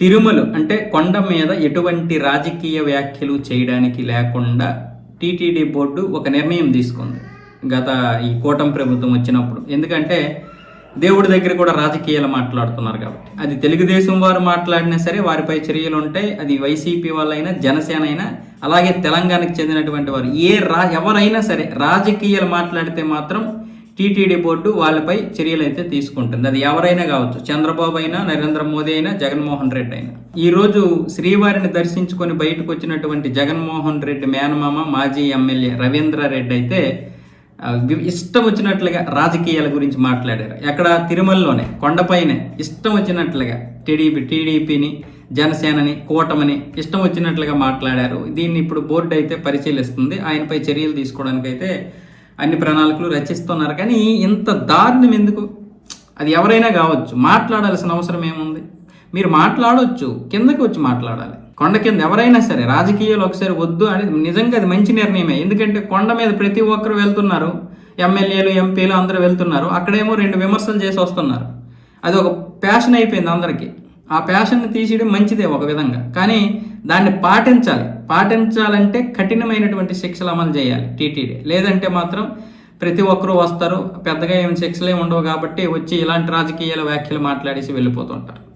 తిరుమల అంటే కొండ మీద ఎటువంటి రాజకీయ వ్యాఖ్యలు చేయడానికి లేకుండా టీటీడీ బోర్డు ఒక నిర్ణయం తీసుకుంది గత ఈ కూటమి ప్రభుత్వం వచ్చినప్పుడు. ఎందుకంటే దేవుడి దగ్గర కూడా రాజకీయాలు మాట్లాడుతున్నారు కాబట్టి. అది తెలుగుదేశం వారు మాట్లాడినా సరే వారిపై చర్యలు ఉంటాయి. అది వైసీపీ వాళ్ళైనా జనసేన అయినా అలాగే తెలంగాణకు చెందినటువంటి వారు. ఏ రా ఎవరైనా సరే రాజకీయాలు మాట్లాడితే మాత్రం టీటీడీ బోర్డు వాళ్ళపై చర్యలు అయితే తీసుకుంటుంది. అది ఎవరైనా కావచ్చు చంద్రబాబు అయినా నరేంద్ర మోదీ అయినా జగన్మోహన్ రెడ్డి అయినా. ఈ రోజు శ్రీవారిని దర్శించుకొని బయటకు వచ్చినటువంటి జగన్మోహన్ రెడ్డి మేనమామ మాజీ ఎమ్మెల్యే రవీంద్ర రెడ్డి అయితే ఇష్టం వచ్చినట్లుగా రాజకీయాల గురించి మాట్లాడారు. ఎక్కడ? తిరుమలలోనే కొండపైనే. ఇష్టం వచ్చినట్లుగా టీడీపీ టీడీపీని జనసేనని కూటమని ఇష్టం వచ్చినట్లుగా మాట్లాడారు. దీన్ని ఇప్పుడు బోర్డు అయితే పరిశీలిస్తుంది. ఆయనపై చర్యలు తీసుకోవడానికి అయితే అన్ని ప్రణాళికలు రచిస్తున్నారు. కానీ ఇంత దారుణం ఎందుకు? అది ఎవరైనా కావచ్చు. మాట్లాడాల్సిన అవసరం ఏముంది? మీరు మాట్లాడవచ్చు కిందకి వచ్చి మాట్లాడాలి. కొండ కింద ఎవరైనా సరే రాజకీయాలు ఒకసారి వద్దు అని నిజంగా అది మంచి నిర్ణయమే. ఎందుకంటే కొండ మీద ప్రతి ఒక్కరు వెళ్తున్నారు. ఎమ్మెల్యేలు ఎంపీలు అందరూ వెళ్తున్నారు. అక్కడేమో రెండు విమర్శలు చేసి వస్తున్నారు. అది ఒక ప్యాషన్ అయిపోయింది అందరికీ. ఆ ప్యాషన్ని తీసేయడం మంచిదే ఒక విధంగా. కానీ దాన్ని పాటించాలి. పాటించాలంటే కఠినమైనటువంటి శిక్షలు అమలు చేయాలి టీటీడీ. లేదంటే మాత్రం ప్రతి ఒక్కరూ వస్తారు. పెద్దగా ఏమి శిక్షలే ఉండవు కాబట్టి వచ్చి ఇలాంటి రాజకీయాల వ్యాఖ్యలు మాట్లాడేసి వెళ్ళిపోతుంటారు.